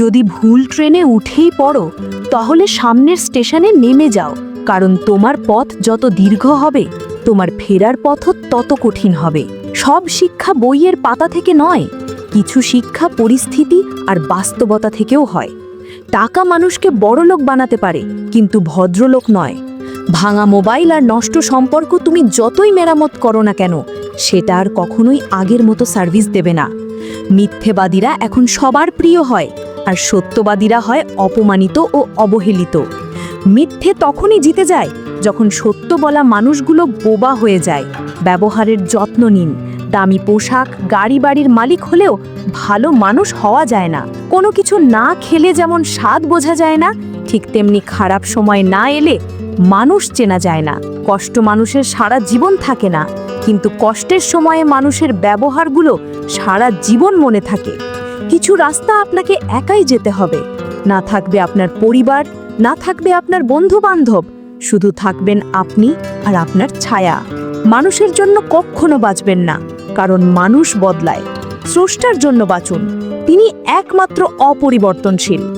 যদি ভুল ট্রেনে উঠেই পড়ো, তাহলে সামনের স্টেশনে নেমে যাও, কারণ তোমার পথ যত দীর্ঘ হবে, তোমার ফেরার পথও তত কঠিন হবে। সব শিক্ষা বইয়ের পাতা থেকে নয়, কিছু শিক্ষা পরিস্থিতি আর বাস্তবতা থেকেও হয়। টাকা মানুষকে বড়লোক বানাতে পারে, কিন্তু ভদ্রলোক নয়। ভাঙা মোবাইল আর নষ্ট সম্পর্ক তুমি যতই মেরামত করো না কেন, সেটা আর কখনোই আগের মতো সার্ভিস দেবে না। মিথ্যেবাদীরা এখন সবার প্রিয় হয় আর সত্যবাদীরা হয় অপমানিত ও অবহেলিত। মিথ্যে তখনই জিতে যায় যখন সত্য বলা মানুষগুলো বোবা হয়ে যায়। ব্যবহারের যত্ন নিন। দামি পোশাক, গাড়ি বাড়ির মালিক হলেও ভালো মানুষ হওয়া যায় না। কোনো কিছু না খেলে যেমন স্বাদ বোঝা যায় না, ঠিক তেমনি খারাপ সময় না এলে মানুষ চেনা যায় না। কষ্ট মানুষের সারা জীবন থাকে না। কিন্তু কষ্টের সময়ে মানুষের ব্যবহারগুলো সারা জীবন মনে থাকে। কিছু রাস্তা আপনাকে একাই যেতে হবে। না থাকবে আপনার পরিবার, না থাকবে আপনার বন্ধু বান্ধব শুধু থাকবেন আপনি আর আপনার ছায়া। মানুষের জন্য কখনো বাঁচবেন না, কারণ মানুষ বদলায়। স্রষ্টার জন্য বাঁচুন। তিনি একমাত্র অপরিবর্তনশীল।